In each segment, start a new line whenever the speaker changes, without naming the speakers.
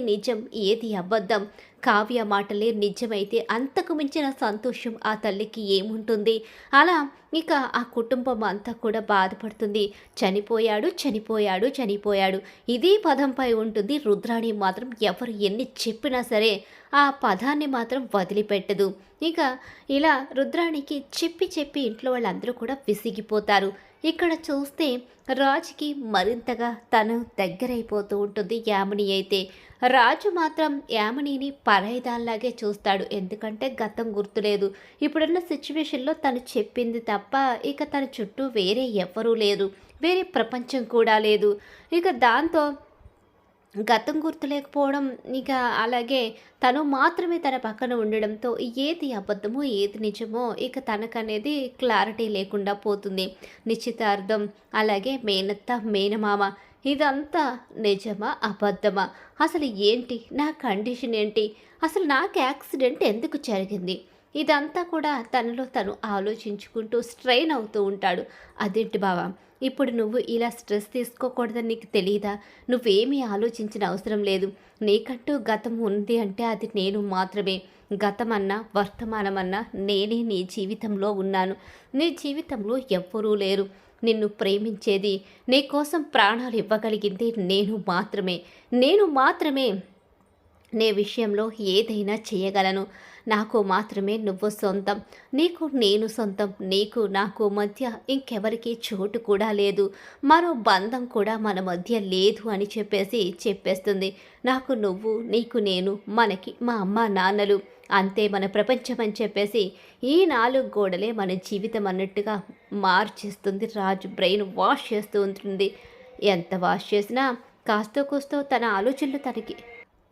నిజం ఏది అబద్ధం? కావ్య మాటలే నిజమైతే అంతకు మించిన సంతోషం ఆ తల్లికి ఏముంటుంది? అలా ఇక ఆ కుటుంబం అంతా కూడా బాధపడుతుంది. చనిపోయాడు చనిపోయాడు చనిపోయాడు. ఇదే పదంపై ఉంటుంది. రుద్రాణి మాత్రం ఎవరు ఎన్ని చెప్పినా సరే ఆ పదాన్ని మాత్రం వదిలిపెట్టదు. ఇక ఇలా రుద్రాణికి చెప్పి చెప్పి ఇంట్లో వాళ్ళందరూ కూడా విసిగిపోతారు. ఇక్కడ చూస్తే రాజుకి మరింతగా తను దగ్గరైపోతూ ఉంటుంది యామిని అయితే. రాజు మాత్రం యామినిని పరాయిదాల్లాగే చూస్తాడు. ఎందుకంటే గతం గుర్తులేదు. ఇప్పుడున్న సిచ్యువేషన్లో తను చెప్పింది తప్ప ఇక తన చుట్టూ వేరే ఎవ్వరూ లేరు వేరే ప్రపంచం కూడా లేదు. ఇక దాంతో గతం గుర్తులేకపోవడం ఇక అలాగే తను మాత్రమే తన పక్కన ఉండడంతో ఏది అబద్ధమో ఏది నిజమో ఇక తనకనేది క్లారిటీ లేకుండా పోతుంది. నిశ్చితార్థం అలాగే మేనత్త మేనమామ ఇదంతా నిజమా అబద్ధమా? అసలు ఏంటి? నా కండిషన్ ఏంటి? అసలు నాకు యాక్సిడెంట్ ఎందుకు జరిగింది? ఇదంతా కూడా తనలో తను ఆలోచించుకుంటూ స్ట్రెయిన్ అవుతూ ఉంటాడు. అదేంటి బావా? ఇప్పుడు నువ్వు ఇలా స్ట్రెస్ తీసుకోకూడదని నీకు తెలియదా నువ్వేమీ ఆలోచించిన అవసరం లేదు. నీకంటూ గతం ఉంది అంటే అది నేను మాత్రమే. గతమన్నా వర్తమానమన్నా నేనే నీ జీవితంలో ఉన్నాను. నీ జీవితంలో ఎవ్వరూ లేరు. నిన్ను ప్రేమించేది నీ కోసం ప్రాణాలు ఇవ్వగలిగింది నేను మాత్రమే. నేను మాత్రమే. నే విషయంలో ఏదైనా చేయగలను. నాకు మాత్రమే నువ్వు సొంతం. నీకు నేను సొంతం. నీకు నాకు మధ్య ఇంకెవరికి చోటు కూడా లేదు. మరో బంధం కూడా మన మధ్య లేదు అని చెప్పేసి చెప్పేస్తుంది. నాకు నువ్వు నీకు నేను మనకి మా అమ్మ నాన్నలు అంతే మన ప్రపంచం అని చెప్పేసి ఈ నాలుగు గోడలే మన జీవితం అన్నట్టుగా మార్చేస్తుంది. రాజు బ్రెయిన్ వాష్ చేస్తూ ఉంటుంది. ఎంత వాష్ చేసినా కాస్తో కూస్తో తన ఆలోచనలు తనకి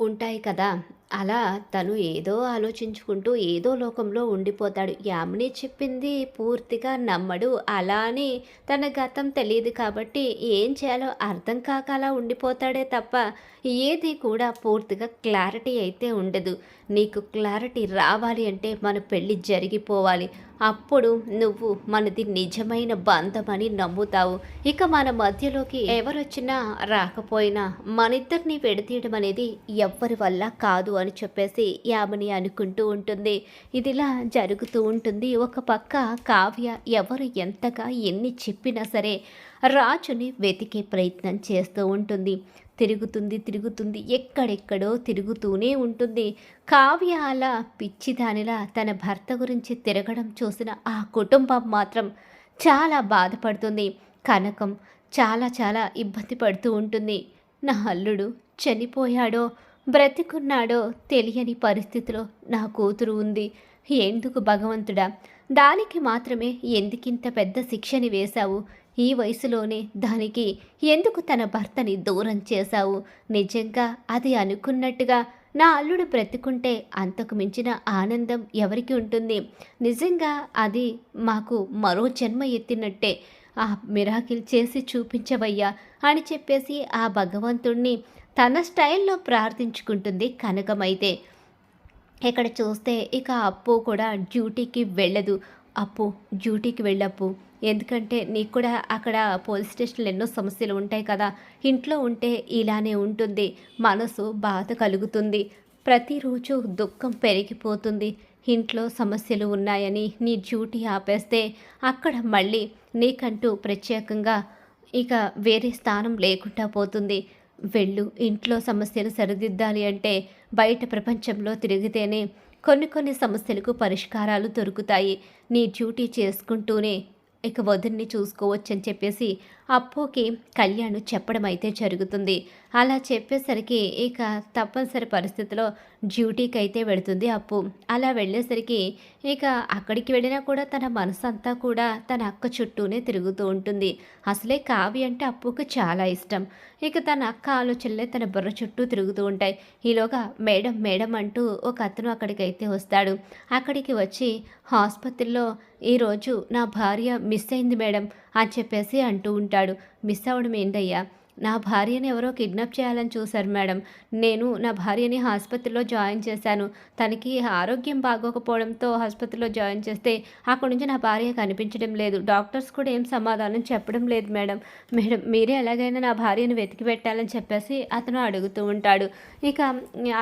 ఉంటాయి కదా. అలా తను ఏదో ఆలోచించుకుంటూ ఏదో లోకంలో ఉండిపోతాడు. యామిని చెప్పింది పూర్తిగా నమ్మడు. అలా అని తన గతం తెలియదు కాబట్టి ఏం చేయాలో అర్థం కాక అలా ఉండిపోతాడే తప్ప ఏది కూడా పూర్తిగా క్లారిటీ అయితే ఉండదు. నీకు క్లారిటీ రావాలి అంటే మన పెళ్ళి జరిగిపోవాలి. అప్పుడు నువ్వు మనది నిజమైన బంధమని నమ్ముతావు. ఇక మన మధ్యలోకి ఎవరొచ్చినా రాకపోయినా మనిద్దరిని విడతీయడం అనేది ఎవ్వరి వల్ల కాదు అని చెప్పేసి యామని అనుకుంటూ ఉంటుంది. ఇదిలా జరుగుతూ ఉంటుంది. ఒక పక్క కావ్య ఎవరు ఎంతగా ఎన్ని చెప్పినా సరే రాజుని వెతికే ప్రయత్నం చేస్తూ ఉంటుంది. తిరుగుతుంది తిరుగుతుంది ఎక్కడెక్కడో తిరుగుతూనే ఉంటుంది. కావ్య అలా పిచ్చిదానిలా తన భర్త గురించి తిరగడం చూసిన ఆ కుటుంబం మాత్రం చాలా బాధపడుతుంది. కనకం చాలా చాలా ఇబ్బంది పడుతూ ఉంటుంది. నా అల్లుడు చనిపోయాడో బ్రతికున్నాడో తెలియని పరిస్థితిలో నా కూతురు ఉంది. ఎందుకు భగవంతుడా? దానికి మాత్రమే ఎందుకింత పెద్ద శిక్షని వేశావు? ఈ వయసులోనే దానికి ఎందుకు తన భర్తని దూరం చేశావు? నిజంగా అది అనుకున్నట్టుగా నా అల్లుడు బ్రతుకుంటే అంతకు మించిన ఆనందం ఎవరికి ఉంటుంది? నిజంగా అది మాకు మరో జన్మ ఎత్తినట్టే. ఆ మిరాకిల్ చేసి చూపించవయ్యా అని చెప్పేసి ఆ భగవంతుణ్ణి తన స్టైల్లో ప్రార్థించుకుంటుంది కనకమైతే. ఇక్కడ చూస్తే ఇక అప్పు కూడా డ్యూటీకి వెళ్ళదు. అప్పు డ్యూటీకి వెళ్ళప్పు. ఎందుకంటే నీకు కూడా అక్కడ పోలీస్ స్టేషన్లో ఎన్నో సమస్యలు ఉంటాయి కదా. ఇంట్లో ఉంటే ఇలానే ఉంటుంది. మనసు బాధ కలుగుతుంది. ప్రతిరోజు దుఃఖం పెరిగిపోతుంది. ఇంట్లో సమస్యలు ఉన్నాయని నీ డ్యూటీ ఆపేస్తే అక్కడ మళ్ళీ నీకంటూ ప్రత్యేకంగా ఇక వేరే స్థానం లేకుండా పోతుంది. వెళ్ళు ఇంట్లో సమస్యలు సరిదిద్దాలి అంటే బయట ప్రపంచంలో తిరిగితేనే కొన్ని కొన్ని సమస్యలకు పరిష్కారాలు దొరుకుతాయి. నీ డ్యూటీ చేసుకుంటూనే ఇక వదిన్ని చూసుకోవచ్చని చెప్పేసి అప్పుకి కళ్యాణ్ చెప్పడం అయితే జరుగుతుంది. అలా చెప్పేసరికి ఇక తప్పనిసరి పరిస్థితిలో డ్యూటీకి అయితే వెళుతుంది అప్పు. అలా వెళ్ళేసరికి ఇక అక్కడికి వెళ్ళినా కూడా తన మనసు అంతా కూడా తన అక్క చుట్టూనే తిరుగుతూ ఉంటుంది. అసలే కావి అంటే అప్పుకు చాలా ఇష్టం. ఇక తన అక్క ఆలోచనలే తన బుర్ర చుట్టూ తిరుగుతూ ఉంటాయి. ఈలోగా మేడం మేడం అంటూ ఒక అతను అక్కడికి అయితే వస్తాడు. అక్కడికి వచ్చి ఆసుపత్రిలో ఈరోజు నా భార్య మిస్ అయింది మేడం అని చెప్పేసి అంటూ ఉంటాడు. మిస్ అవ్వడం ఏంటయ్యా? నా భార్యని ఎవరో కిడ్నాప్ చేయాలని చూశారు మేడం. నేను నా భార్యని ఆసుపత్రిలో జాయిన్ చేశాను. తనకి ఆరోగ్యం బాగోకపోవడంతో ఆసుపత్రిలో జాయిన్ చేస్తే అక్కడి నుంచి నా భార్య కనిపించడం లేదు. డాక్టర్స్ కూడా ఏం సమాధానం చెప్పడం లేదు మేడం. మేడం మీరే ఎలాగైనా నా భార్యను వెతికి పెట్టాలని చెప్పేసి అతను అడుగుతూ ఉంటాడు. ఇక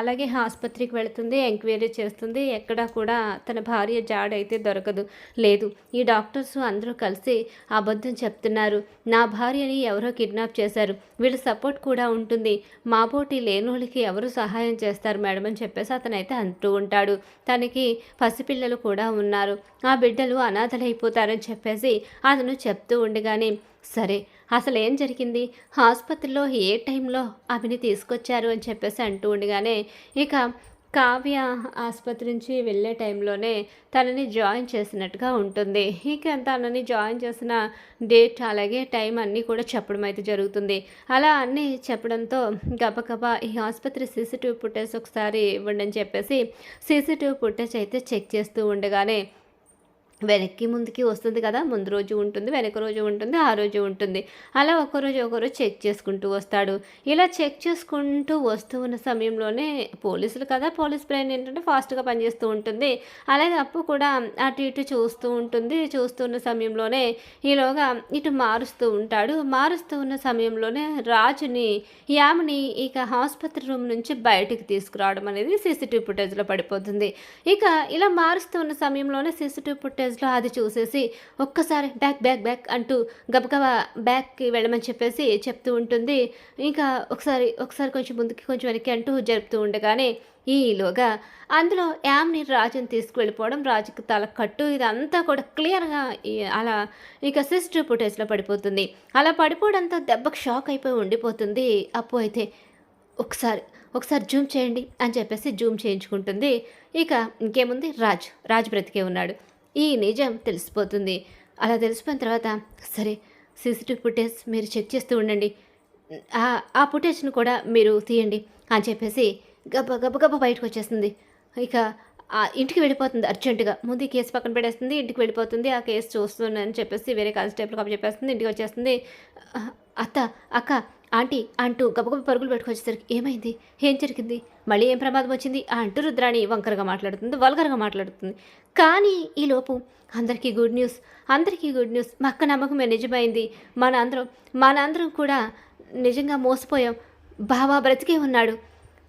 అలాగే ఆసుపత్రికి వెళుతుంది ఎంక్వైరీ చేస్తుంది. ఎక్కడా కూడా తన భార్య జాడైతే దొరకదు. లేదు ఈ డాక్టర్స్ అందరూ కలిసి అబద్ధం చెప్తున్నారు. నా భార్యని ఎవరో కిడ్నాప్ చేశారు. వీళ్ళ సపోర్ట్ కూడా ఉంటుంది. మా పోటీ లేనోళ్ళకి ఎవరు సహాయం చేస్తారు మేడం అని చెప్పేసి అతనైతే అంటూ ఉంటాడు. తనకి పసిపిల్లలు కూడా ఉన్నారు. ఆ బిడ్డలు అనాథలైపోతారని చెప్పేసి అతను చెప్తూ ఉండగానే సరే అసలు ఏం జరిగింది? ఆసుపత్రిలో ఏ టైంలో అవిని తీసుకొచ్చారు? అని చెప్పేసి అంటూ ఉండగానే ఇక కావ్య ఆసుపత్రి నుంచి వెళ్ళే టైంలోనే తనని జాయిన్ చేసినట్టుగా ఉంటుంది. ఇక తనని జాయిన్ చేసిన డేట్ అలాగే టైం అన్నీ కూడా చెప్పడం అయితే జరుగుతుంది. అలా అన్నీ చెప్పడంతో గబగబా ఈ ఆసుపత్రి సీసీటీవీ ఫుటేజ్ ఒకసారి ఇవ్వండి అని చెప్పేసి సీసీటీవీ ఫుటేజ్ అయితే చెక్ చేస్తూ ఉండగానే వెనక్కి ముందుకి వస్తుంది కదా ముందు రోజు ఉంటుంది వెనక రోజు ఉంటుంది ఆ రోజు ఉంటుంది. అలా ఒకరోజు ఒకరోజు చెక్ చేసుకుంటూ వస్తాడు. ఇలా చెక్ చేసుకుంటూ వస్తూ ఉన్న సమయంలోనే పోలీసులు కదా పోలీస్ బ్రెయిన్ ఏంటంటే ఫాస్ట్గా పనిచేస్తూ ఉంటుంది. అలాగే అప్పు కూడా అటు ఇటు చూస్తూ ఉంటుంది చూస్తున్న సమయంలోనే ఈలోగా ఇటు మారుస్తూ ఉంటాడు. మారుస్తూ ఉన్న సమయంలోనే రాజుని యామిని ఇక ఆసుపత్రి రూమ్ నుంచి బయటకు తీసుకురావడం అనేది సీసీటీవీ ఫుటేజ్లో పడిపోతుంది. ఇక ఇలా మారుస్తూ ఉన్న సమయంలోనే సీసీటీవీ ఫుటేజ్ ఫుటేజ్లో అది చూసేసి ఒక్కసారి బ్యాక్ బ్యాక్ బ్యాక్ అంటూ గబగబా బ్యాక్కి వెళ్ళమని చెప్పేసి చెప్తూ ఉంటుంది. ఇంకా ఒకసారి ఒకసారి కొంచెం ముందుకి కొంచెం వెనక్కి అంటూ జరుపుతూ ఉండగానే ఈలోగా అందులో యామ్ని రాజుని తీసుకువెళ్ళిపోవడం రాజుకి తల కట్టు ఇదంతా కూడా క్లియర్గా అలా ఇక సిస్టర్ ఫుటేజ్లో పడిపోతుంది. అలా పడిపోవడంతో దెబ్బకు షాక్ అయిపోయి ఉండిపోతుంది. అప్పు అయితే ఒకసారి ఒకసారి జూమ్ చేయండి అని చెప్పేసి జూమ్ చేయించుకుంటుంది. ఇక ఇంకేముంది? రాజ్ రాజ్ బ్రతికే ఉన్నాడు. ఈ నిజం తెలిసిపోతుంది. అలా తెలిసిపోయిన తర్వాత సరే సీసీటీవీ ఫుటేజ్ మీరు చెక్ చేస్తూ ఉండండి. ఆ ఫుటేజ్ను కూడా మీరు తీయండి అని చెప్పేసి గబ్బ గబ్బ గబ్బ బయటకు వచ్చేస్తుంది. ఇక ఇంటికి వెళ్ళిపోతుంది అర్జెంటుగా. ముందు ఈ కేసు పక్కన పెట్టేస్తుంది ఇంటికి వెళ్ళిపోతుంది ఆ కేసు చూస్తుందని చెప్పేసి వేరే కానిస్టేబుల్ కప్పు చెప్పేస్తుంది ఇంటికి వచ్చేస్తుంది. అత్త అక్క ఆంటీ అంటూ గబగబ పరుగులు పెట్టుకొచ్చేసరికి ఏమైంది? ఏం జరిగింది? మళ్ళీ ఏం ప్రమాదం వచ్చింది? అంటూ రుద్రాణి వంకరగా మాట్లాడుతుంది వల్గరగా మాట్లాడుతుంది. కానీ ఈలోపు అందరికీ గుడ్ న్యూస్ అందరికీ గుడ్ న్యూస్. మా అక్క నమ్మకం నిజమైంది. మన అందరం మన అందరం కూడా నిజంగా మోసపోయాం. బావా బ్రతికే ఉన్నాడు.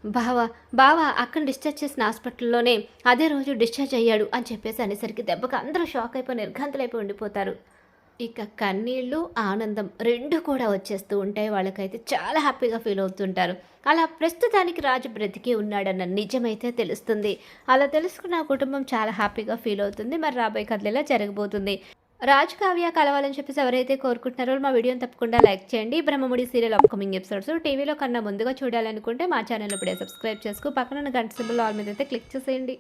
బావ బావ అక్కడ డిశ్చార్జ్ చేసిన హాస్పిటల్లోనే అదే రోజు డిశ్చార్జ్ అయ్యాడు అని చెప్పేసి అనేసరికి దెబ్బకి అందరూ షాక్ అయిపోయి నిర్ఘాంతులైపోయి ఉండిపోతారు. ఇక కన్నీళ్ళు ఆనందం రెండు కూడా వచ్చేస్తూ ఉంటాయి. వాళ్ళకైతే చాలా హ్యాపీగా ఫీల్ అవుతుంటారు. అలా ప్రస్తుతానికి రాజు బ్రతికి ఉన్నాడన్న నిజమైతే తెలుస్తుంది. అలా తెలుసుకున్న కుటుంబం చాలా హ్యాపీగా ఫీల్ అవుతుంది. మరి రాబోయే కథలు జరగబోతుంది? రాజు కావ్య కలవాలని చెప్పేసి ఎవరైతే కోరుకుంటున్నారో మా వీడియోని తప్పకుండా లైక్ చేయండి. బ్రహ్మముడి సీరియల్ అప్కమింగ్ ఎపిసోడ్స్ టీవీలో కన్నా ముందుగా చూడాలనుకుంటే మా ఛానల్ ఇప్పుడే సబ్స్క్రైబ్ చేసుకో. పక్కన గంట సింబల్ ఆల్ మీద అయితే క్లిక్ చేసేయండి.